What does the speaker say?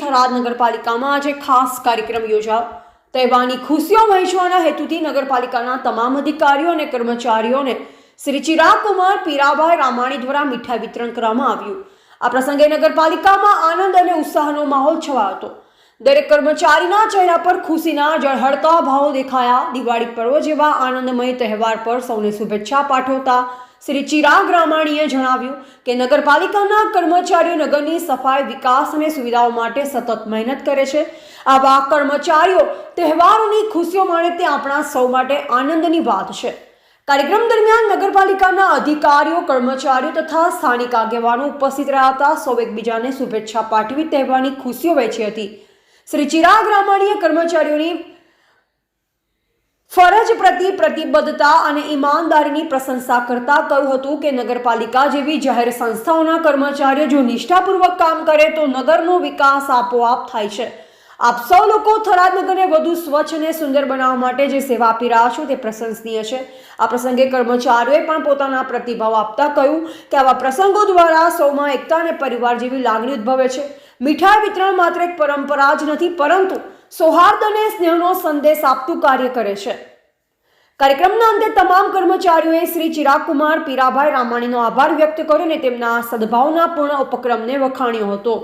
થરાદ નગરપાલિકામાં આજે ખાસ કાર્યક્રમ યોજાયો. તહેવારની ખુશીઓ વહેંચવાના હેતુથી નગરપાલિકાના તમામ અધિકારીઓ અને કર્મચારીઓને શ્રી ચિરાગ પીરાભાઈ રામાણી દ્વારા મીઠાઈ વિતરણ કરવામાં આવ્યું. આ પ્રસંગે નગરપાલિકામાં આનંદ અને ઉત્સાહનો માહોલ છવાયો હતો. દરેક કર્મચારીના ચહેરા પર ખુશીના જળહળતા ભાવો દેખાયા. દિવાળી પર્વ જેવા આનંદમય તહેવાર પર સૌને શુભેચ્છા પાઠવતા શ્રી ચિરાગ રામાણીએ જણાવ્યું કે નગરપાલિકાના કર્મચારીઓ નગરની સફાઈ, વિકાસ અને સુવિધાઓ માટે સતત મહેનત કરે છે. આવા કર્મચારીઓ તહેવારોની ખુશીઓ માણે તે આપણા સૌ માટે આનંદની વાત છે. કાર્યક્રમ દરમિયાન નગરપાલિકાના અધિકારીઓ, કર્મચારીઓ તથા સ્થાનિક આગેવાનો ઉપસ્થિત રહ્યા હતા. સૌ એકબીજાને શુભેચ્છા પાઠવી તહેવારની ખુશીઓ વહેંચી હતી. શ્રી ચિરાગ રામાણીએ કર્મચારીઓની ફરજ પ્રતિ પ્રતિબદ્ધતા અને ઈમાનદારીની પ્રશંસા કરતા કહ્યું હતું કે નગરપાલિકા જેવી જાહેર સંસ્થાઓના કર્મચારીઓ જો નિષ્ઠાપૂર્વક કામ કરે તો નગરનો વિકાસ આપોઆપ થાય છે. આપ સૌ લોકો થરાદ નગરને વધુ સ્વચ્છ અને સુંદર બનાવવા માટે જે સેવા આપી રહ્યા છો તે પ્રશંસનીય છે. આ પ્રસંગે કર્મચારીઓએ પણ પોતાના પ્રતિભાવ આપતા કહ્યું કે આવા પ્રસંગો દ્વારા સૌમાં એકતા અને પરિવાર જેવી લાગણી ઉદ્ભવે છે. મીઠાઈ વિતરણ માત્ર એક પરંપરા જ નથી, પરંતુ સૌહાર્દ અને સ્નેહનો સંદેશ આપતું કાર્ય કરે છે. કાર્યક્રમના અંતે તમામ કર્મચારીઓએ શ્રી ચિરાગ કુમાર પીરાભાઈ રામાણીનો આભાર વ્યક્ત કર્યો અને તેમના સદભાવનાપૂર્ણ ઉપક્રમને વખાણ્યો હતો.